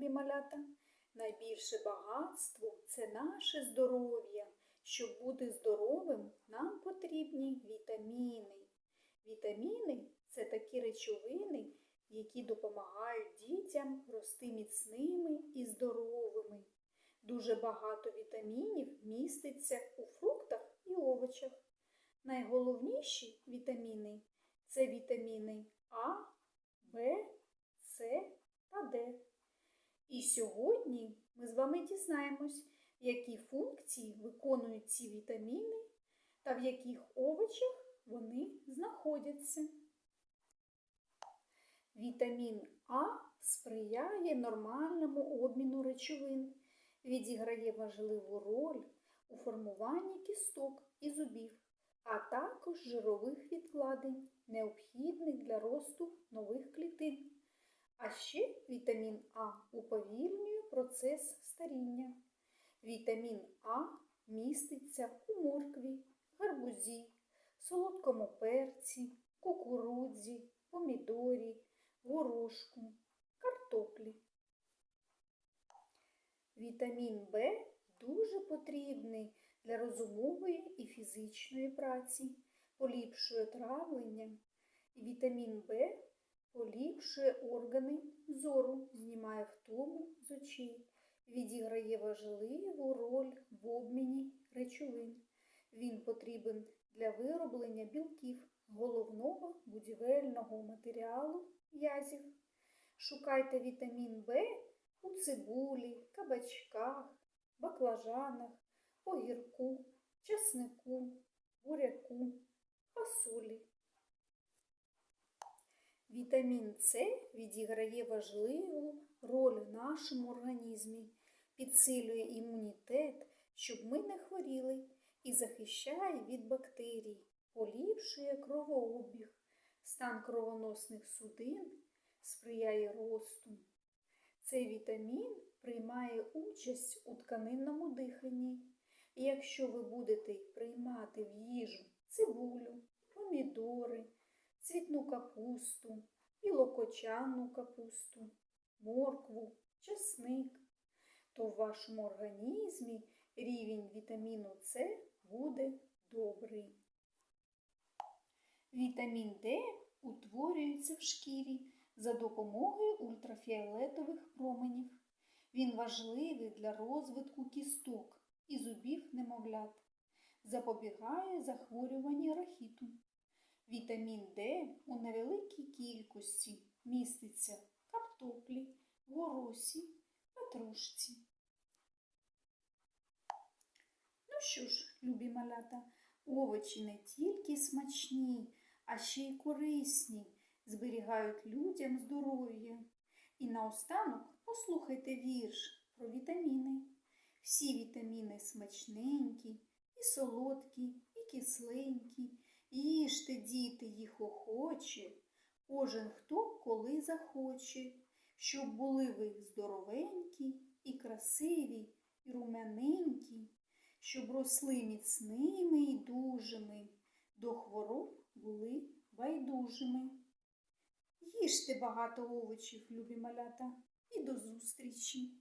любі малята. Найбільше багатство це наше здоров'я. Щоб бути здоровим, нам потрібні вітаміни. Вітаміни це такі речовини, які допомагають дітям рости міцними і здоровими. Дуже багато вітамінів міститься у фруктах і овочах. Найголовніші вітаміни це вітаміни А, Б, С та Д. І сьогодні ми з вами дізнаємось, які функції виконують ці вітаміни та в яких овочах вони знаходяться. Вітамін А сприяє нормальному обміну речовин, відіграє важливу роль у формуванні кісток і зубів, а також жирових відкладень, необхідних для росту нових клітин. А ще вітамін А уповільнює процес старіння. Вітамін А міститься у моркві, гарбузі, солодкому перці, кукурудзі, помідорі, горошку, картоплі. Вітамін В дуже потрібний для розумової і фізичної праці, поліпшує травлення. Вітамін В поліпшує органи зору, знімає втому з очей, відіграє важливу роль в обміні речовин. Він потрібен для вироблення білків, головного будівельного матеріалу язів. Шукайте вітамін В у цибулі, кабачках, баклажанах, огірку, часнику, буряку, фасолі. Вітамін С відіграє важливу роль в нашому організмі, підсилює імунітет, щоб ми не хворіли, і захищає від бактерій, поліпшує кровообіг, стан кровоносних судин, сприяє росту. Цей вітамін приймає участь у тканинному диханні. І якщо ви будете приймати в їжу цибулю, помідори, цвітну капусту, білокочанну капусту, моркву, часник, то в вашому організмі рівень вітаміну С буде добрий. Вітамін Д утворюється в шкірі за допомогою ультрафіолетових променів. Він важливий для розвитку кісток і зубів немовлят, запобігає захворюванню рахіту. Вітамін Д у невеликій кількості міститься в картоплі, горосі, петрушці. Ну що ж, любі малята, овочі не тільки смачні, а ще й корисні, зберігають людям здоров'я. І наостанок послухайте вірш про вітаміни. Всі вітаміни смачненькі, і солодкі, і кисленькі. Їжте, діти, їх охоче, кожен хто коли захоче, щоб були ви здоровенькі і красиві, і румяненькі, щоб росли міцними і дужими, до хвороб були байдужими. Їжте багато овочів, любі малята, і до зустрічі!